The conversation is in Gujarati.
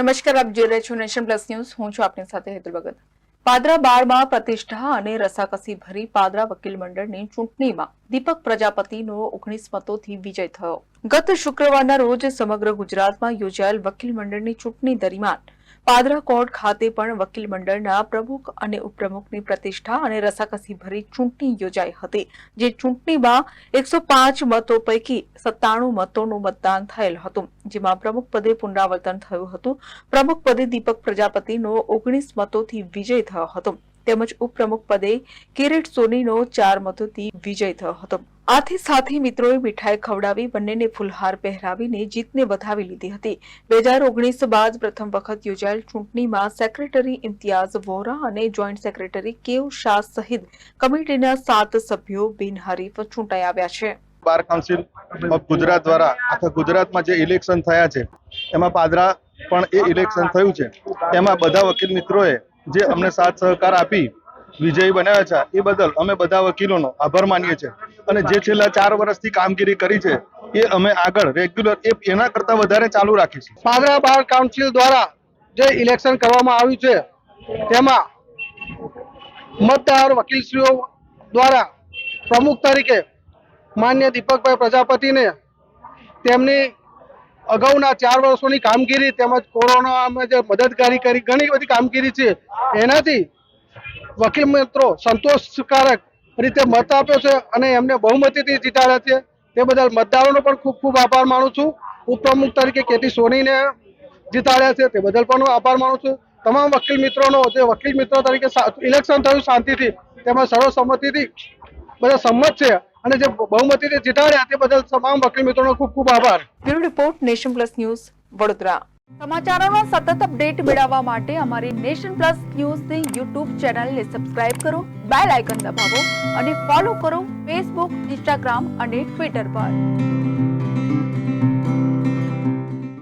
નમસ્કાર, આપ જોઈ રહ્યા છો નેશન પ્લસ ન્યૂઝ. હું છું આપની સાથે હેતુલ ભગત. પાદરા બારમાં પ્રતિષ્ઠા અને રસાકસી ભરી પાદરા વકીલ મંડળની ચૂંટણીમાં દીપક પ્રજાપતિનો ઓગણીસ મતોથી વિજય થયો. ગત શુક્રવારના રોજ સમગ્ર ગુજરાતમાં યોજાયેલ વકીલ મંડળની ચૂંટણી દરમિયાન પાદરા કોર્ટ ખાતે પણ વકીલ મંડળના પ્રમુખ અને ઉપપ્રમુખની પ્રતિષ્ઠા અને રસાકસી ભરી ચૂંટણી યોજાઈ હતી, જે ચૂંટણીમાં એકસો પાંચ મતો પૈકી સત્તાણું મતોનું મતદાન થયેલ હતું, જેમાં પ્રમુખ પદે પુનરાવર્તન થયું હતું. પ્રમુખ પદે દીપક પ્રજાપતિનો ઓગણીસ મતોથી વિજય થયો હતો. તેમજ ઉપપ્રમુખ પદે કિરીટ સોનીનો ચાર મતોથી વિજય થયો હતો. આથી સાથી મિત્રોએ મીઠાઈ ખવડાવી બંનેને ફૂલહાર પહેરાવીને જીતને વધાવી લીધી હતી. બે હજાર ઓગણીસ બાદ પ્રથમ વખત યોજાયેલ ચૂંટણીમાં સેક્રેટરી ઇમ્તિયાઝ વોરા અને જોઈન્ટ સેક્રેટરી કેવ શાહ સહિત કમિટીના સાત સભ્યો બિનહરીફ ચૂંટાઈ આવ્યા છે. બાર કાઉન્સિલ ઓફ ગુજરાત દ્વારા આખા ગુજરાતમાં જે ઇલેક્શન થયા છે, એમાં પાદરા પણ એ ઇલેક્શન થયું છે. એમાં બધા વકીલ મિત્રોએ જે અમને સાથ સહકાર આપી વિજયી બનાવ્યા છે, એ બદલ અમે બધા વકીલોનો આભાર માનીએ છીએ. અને જે છેલ્લા ચાર વર્ષથી કામગીરી કરી છે, એ અમે આગળ રેગ્યુલર એ એના કરતા વધારે ચાલુ રાખીશું. પાદરા બાર કાઉન્સિલ દ્વારા જે ઇલેક્શન કરવામાં આવ્યું છે, તેમાં મતદાર વકીલશ્રીઓ દ્વારા પ્રમુખ તરીકે માન્ય દીપકભાઈ પ્રજાપતિને તેમની અગાઉના ચાર વર્ષોની કામગીરી તેમજ કોરોનામાં જે મદદગારી કરી ઘણી બધી કામગીરી છે, એનાથી વકીલ મિત્રો સંતોષકારક રીતે મત આપ્યો છે અને એમને બહુમતીથી જીતાડ્યા છે. તે બદલ મતદારોનો પણ ખૂબ ખૂબ આભાર માનું છું. ઉપપ્રમુખ તરીકે કેટી સોનીને જીતાડ્યા છે, તે બદલ પણ આભાર માનું છું. તમામ વકીલ મિત્રોનો, જે વકીલ મિત્રો તરીકે ઇલેક્શન થયું શાંતિથી તેમાં સર્વસંમતિથી બધા સંમત છે. અને જે બહુમતીથી જીતાડ્યા તે બદલ તમામ વકીલ મિત્રોનો ખૂબ ખૂબ આભાર. Bureau report Nation Plus News Vadodara. સમાચારોનો સતત અપડેટ મેળવવા માટે અમારી નેશન પ્લસ ન્યૂઝની યુટ્યુબ ચેનલને સબસ્ક્રાઇબ કરો બેલ આઇકન દબાવો અને ફોલો કરો ફેસબુક ઇન્સ્ટાગ્રામ અને ટ્વિટર પર.